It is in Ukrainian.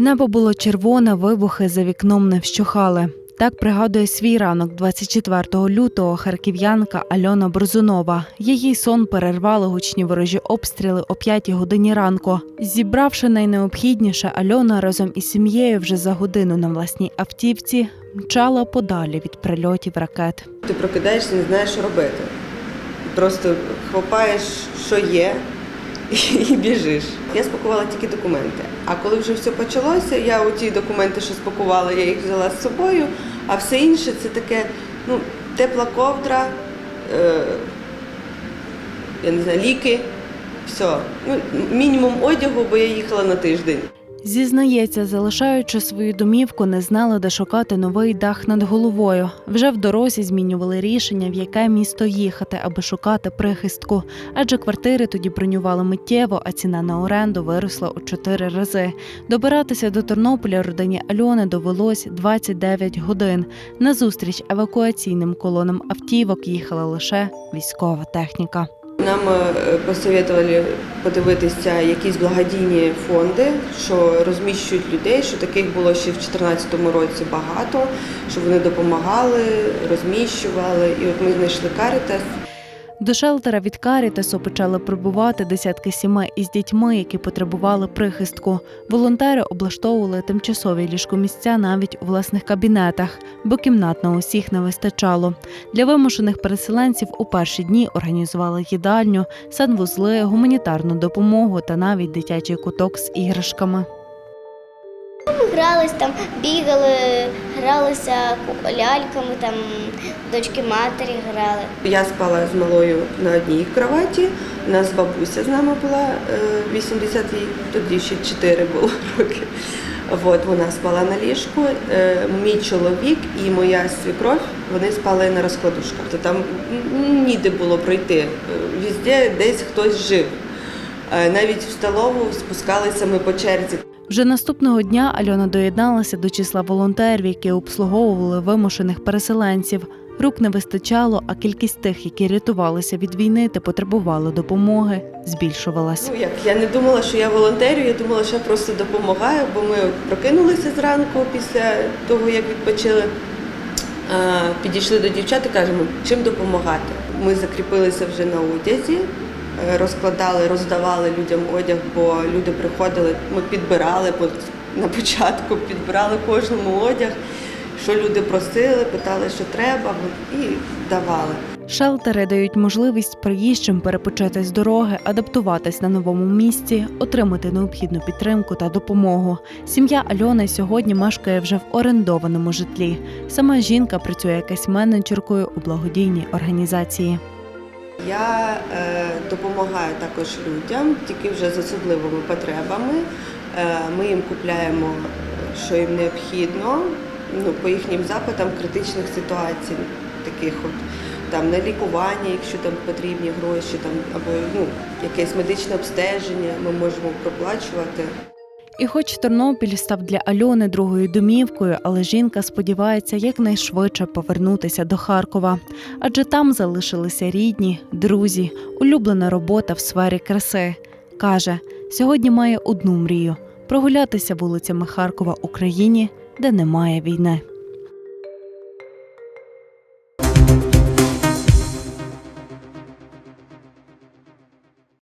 Небо було червоне, вибухи за вікном не вщухали. Так пригадує свій ранок 24 лютого харків'янка Альона Борзунова. Її сон перервали гучні ворожі обстріли о 5 годині ранку. Зібравши найнеобхідніше, Альона разом із сім'єю вже за годину на власній автівці мчала подалі від прильотів ракет. Ти прокидаєшся, не знаєш, що робити. Просто хапаєш, що є, і біжиш. Я спакувала тільки документи. А коли вже все почалося, я у ті документи, що спакувала, я їх взяла з собою, а все інше це таке, ну, тепла ковдра, е, я не знаю, ліки, все. Ну, мінімум одягу, бо я їхала на тиждень. Зізнається, залишаючи свою домівку, не знали, де шукати новий дах над головою. Вже в дорозі змінювали рішення, в яке місто їхати, аби шукати прихистку. Адже квартири тоді бронювали миттєво, а ціна на оренду виросла у чотири рази. Добиратися до Тернополя родині Альони довелось 29 годин. Назустріч евакуаційним колонам автівок їхала лише військова техніка. Нам е, посоветували подивитися якісь благодійні фонди, що розміщують людей, що таких було ще в 2014 році багато, що вони допомагали, розміщували. І от ми знайшли Карітас. До шелтера від Карітасу почали прибувати десятки сімей із дітьми, які потребували прихистку. Волонтери облаштовували тимчасові ліжкомісця навіть у власних кабінетах, бо кімнат на усіх не вистачало. Для вимушених переселенців у перші дні організували їдальню, санвузли, гуманітарну допомогу та навіть дитячий куток з іграшками. Ми грались там, бігали, гралися ляльками, там дочки матері грали. Я спала з малою на одній кроваті. У нас бабуся з нами була е, 80 їй тоді ще 4 було роки. От вона спала на ліжку. Е, Мій чоловік і моя свікров вони спали на розкладушках. То там ніде було пройти. Е, Візде десь хтось жив. Е, Навіть в столову спускалися ми по черзі. Вже наступного дня Альона доєдналася до числа волонтерів, які обслуговували вимушених переселенців. Рук не вистачало, а кількість тих, які рятувалися від війни та потребували допомоги, збільшувалась. Ну як я не думала, що я волонтерю, я думала, що я просто допомагаю, бо ми прокинулися зранку після того, як відпочили. Підійшли до дівчат і кажемо, чим допомагати. Ми закріпилися вже на одязі, розкладали, роздавали людям одяг, бо люди приходили, ми підбирали на початку, підбирали кожному одяг, що люди просили, питали, що треба, і давали. Шелтери дають можливість приїжджим перепочити з дороги, адаптуватись на новому місці, отримати необхідну підтримку та допомогу. Сім'я Альони сьогодні мешкає вже в орендованому житлі. Сама жінка працює якась менеджеркою у благодійній організації. Я е, допомагаю також людям, тільки вже з особливими потребами. Е, ми їм купляємо, що їм необхідно, ну, по їхнім запитам критичних ситуацій, таких от там на лікування, якщо там потрібні гроші, там або ну, якесь медичне обстеження, ми можемо проплачувати. І хоч Тернопіль став для Альони другою домівкою, але жінка сподівається якнайшвидше повернутися до Харкова, адже там залишилися рідні, друзі, улюблена робота в сфері краси. Каже, сьогодні має одну мрію прогулятися вулицями Харкова Україні, де немає війни.